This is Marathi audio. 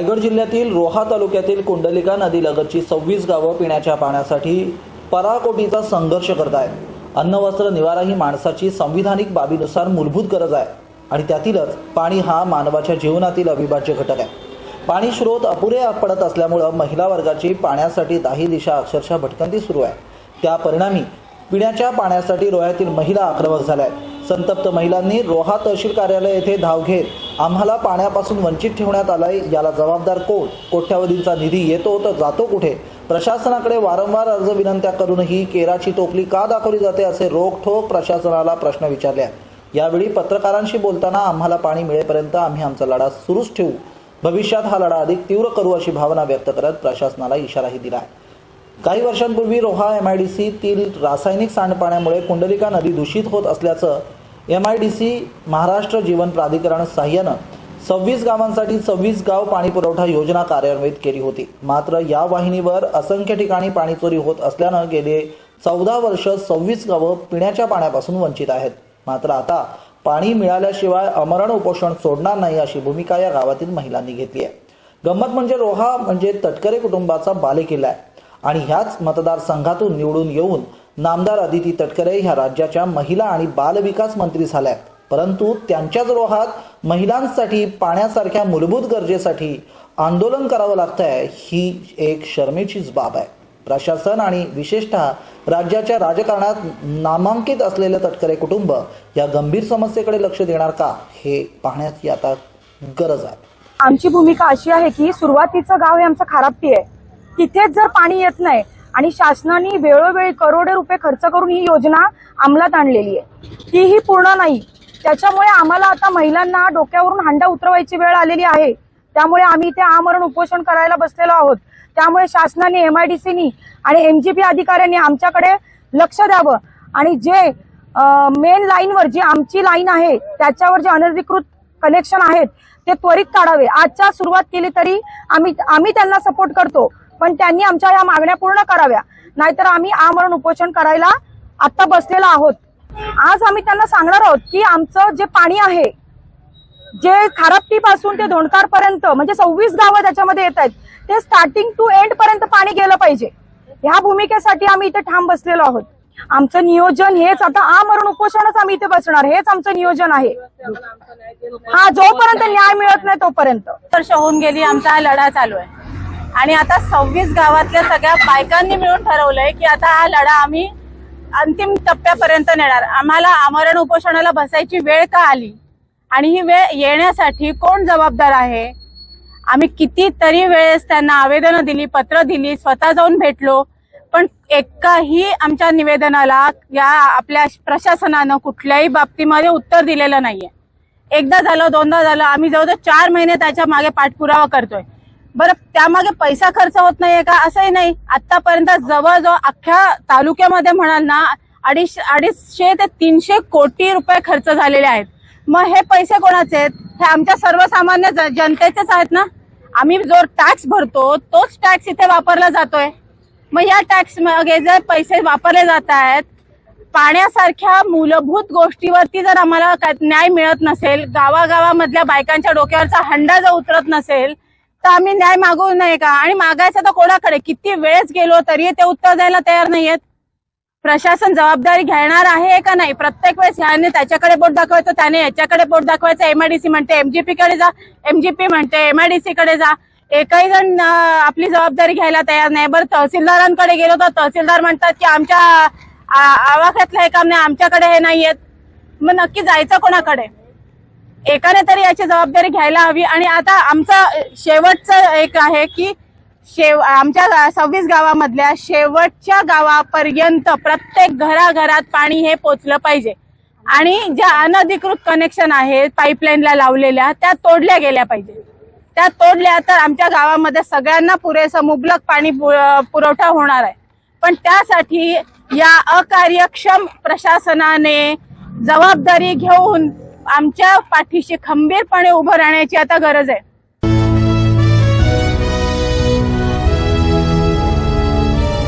रायगड जिल्ह्यातील रोहा तालुक्यातील कुंडलिका नदीलगतची सव्वीस गावं पिण्याच्या पाण्यासाठी पराकोटीचा संघर्ष करत आहेत अन्न वस्त्र निवारा ही माणसाची संविधानिक बाबीनुसार मूलभूत गरज आहे आणि त्यातीलच पाणी हा मानवाच्या जीवनातील अविभाज्य घटक आहे. पाणी स्रोत अपुरे पडत असल्यामुळं महिला वर्गाची पाण्यासाठी दाही दिशा अक्षरशः भटकंती सुरू आहे. त्या परिणामी पिण्याच्या पाण्यासाठी रोह्यातील महिला आक्रमक झाल्या आहेत संतप्त महिलांनी रोहा तहसील कार्यालय येथे धाव घेत आम्हाला पाण्यापासून वंचित ठेवण्यात आलाय याला जबाबदार कोण? कोट्यावधींचा निधी येतो तर जातो कुठे? प्रशासनाकडे वारंवार अर्ज विनंत्या करूनही केराची टोपली का दाखवली जाते असे रोखठोक प्रशासनाला प्रश्न विचारले यावेळी पत्रकारांशी बोलताना आम्हाला पाणी मिळेपर्यंत आम्ही आमचा लढा सुरूच ठेवू. भविष्यात हा लढा अधिक तीव्र करू अशी भावना व्यक्त करत प्रशासनाला इशाराही दिला आहे. काही वर्षांपूर्वी रोहा एम आय डी सीतील रासायनिक सांडपाण्यामुळे कुंडलिका नदी दूषित होत असल्याचं M I D C Maharashtra Jeevan Pradhikaran सहाय्यानं सव्वीस गावांसाठी सव्वीस गाव पाणी पुरवठा योजना कार्यान्वित केली होती. मात्र या वाहिनीवर असंख्य ठिकाणी पाणी चोरी होत असल्यानं गेले चौदा वर्ष सव्वीस गावं पिण्याच्या पाण्यापासून वंचित आहेत. मात्र आता पाणी मिळाल्याशिवाय अमरण उपोषण सोडणार नाही अशी भूमिका या गावातील महिलांनी घेतली आहे. गंमत म्हणजे रोहा म्हणजे तटकरे कुटुंबाचा बालेकिल्ला आहे. आणि ह्याच मतदारसंघातून निवडून येऊन नामदार अदिती तटकरे ह्या राज्याच्या महिला आणि बालविकास मंत्री झाल्या आहेत. परंतु त्यांच्याच रोहात महिलांसाठी पाण्यासारख्या मूलभूत गरजेसाठी आंदोलन करावं लागतंय ही एक शर्मेचीच बाब आहे. प्रशासन आणि विशेषतः राज्याच्या राजकारणात नामांकित असलेलं तटकरे कुटुंब या गंभीर समस्येकडे लक्ष देणार का हे पाहण्याची आता गरज आहे. आमची भूमिका अशी आहे की सुरुवातीचं गाव हे आमचं खारापटी आहे. तिथेच जर पाणी येत नाही आणि शासनाने वेळोवेळी करोडो रुपये खर्च करून ही योजना अंमलात आणलेली आहे. तीही पूर्ण नाही. त्याच्यामुळे आम्हाला आता महिलांना डोक्यावरून हांडा उतरवायची वेळ आलेली आहे. त्यामुळे आम्ही इथे आमरण उपोषण करायला बसलेलो आहोत. त्यामुळे शासनाने एमआयडीसीनी आणि एमजीपी अधिकाऱ्यांनी आमच्याकडे लक्ष द्यावं. आणि जे मेन लाईनवर जी आमची लाईन आहे त्याच्यावर जे अनधिकृत कनेक्शन आहेत ते त्वरित काढावे. आजच्या सुरुवात केली तरी आम्ही आम्ही त्यांना सपोर्ट करतो. पण त्यांनी आमच्या या मागण्या पूर्ण कराव्या. नाहीतर आम्ही आमरण उपोषण करायला आता बसलेलो आहोत. आज आम्ही त्यांना सांगणार आहोत की आमचं जे पाणी आहे जे खारापटी पासून ते धोंडकार पर्यंत म्हणजे सव्वीस गावं त्याच्यामध्ये येत आहेत ते स्टार्टिंग टू एंड पर्यंत पाणी गेलं पाहिजे. ह्या भूमिकेसाठी आम्ही इथे ठाम बसलेलो आहोत. आमचं नियोजन हेच आता आमरण उपोषणच आम्ही इथे बसणार हेच आमचं नियोजन आहे. हा जोपर्यंत न्याय मिळत नाही तोपर्यंत. वर्ष होऊन गेली आमचा हा लढा चालू आहे. आणि आता सव्वीस गावातल्या सगळ्या बायकांनी मिळून ठरवलंय की आता हा लढा आम्ही अंतिम टप्प्यापर्यंत नेणार. आम्हाला आमरण उपोषणाला बसायची वेळ का आली? आणि ही वेळ येण्यासाठी कोण जबाबदार आहे? आम्ही कितीतरी वेळेस त्यांना आवेदनं दिली पत्र दिली स्वतः जाऊन भेटलो पण एकाही आमच्या निवेदनाला या आपल्या प्रशासनानं कुठल्याही बाबतीमध्ये उत्तर दिलेलं नाहीये. एकदा झालं दोनदा झालं आम्ही जवळजवळ चार महिने त्याच्यामागे पाठपुरावा करतोय. बरं त्यामागे पैसा खर्च होत नाहीये का? असंही नाही. आतापर्यंत जवळजवळ अख्ख्या तालुक्यामध्ये म्हणाल ना अडीच अडीचशे ते तीनशे कोटी रुपये खर्च झालेले आहेत. मग हे पैसे कोणाचे आहेत? हे आमच्या सर्वसामान्य जनतेचेच आहेत ना? आम्ही जो टॅक्स भरतो तोच टॅक्स इथे वापरला जातोय. मग या टॅक्स मागे जर पैसे वापरले जात आहेत पाण्यासारख्या मूलभूत गोष्टीवरती जर आम्हाला काय न्याय मिळत नसेल गावागावामधल्या बायकांच्या डोक्यावरचा हंडा जर उतरत नसेल तर आम्ही न्याय मागू नये का? आणि मागायचं तर कोणाकडे? किती वेळेस गेलो तरी ते उत्तर द्यायला तयार नाहीयेत. प्रशासन जबाबदारी घेणार आहे का नाही? प्रत्येक वेळेस ह्याने त्याच्याकडे बोट दाखवायचं त्याने याच्याकडे बोट दाखवायचं. एमआयडीसी म्हणते एमजीपी कडे जा. एमजीपी म्हणते एमआयडीसी कडे जा. एकही जण आपली जबाबदारी घ्यायला तयार नाही. बरं तहसीलदारांकडे गेलो तर तहसीलदार म्हणतात की आमच्या आवाक्यातलं हे काम नाही आमच्याकडे हे नाहीयेत. मग नक्की जायचं कोणाकडे? एकाने तरी याची जबाबदारी घ्यायला हवी. आणि आता आमचं शेवटचं एक आहे की शेव आमच्या सव्वीस गावामधल्या शेवटच्या गावापर्यंत प्रत्येक घराघरात पाणी हे पोचलं पाहिजे. आणि ज्या अनधिकृत कनेक्शन आहेत पाईपलाईनला लावलेल्या त्या तोडल्या गेल्या पाहिजे. त्या तोडल्या तर आमच्या गावामध्ये सगळ्यांना पुरेसं मुबलक पाणी पु- पुरवठा होणार आहे. पण त्यासाठी या अकार्यक्षम प्रशासनाने जबाबदारी घेऊन आमच्या पाठीशी खंबीरपणे उभं राहण्याची आता गरज आहे.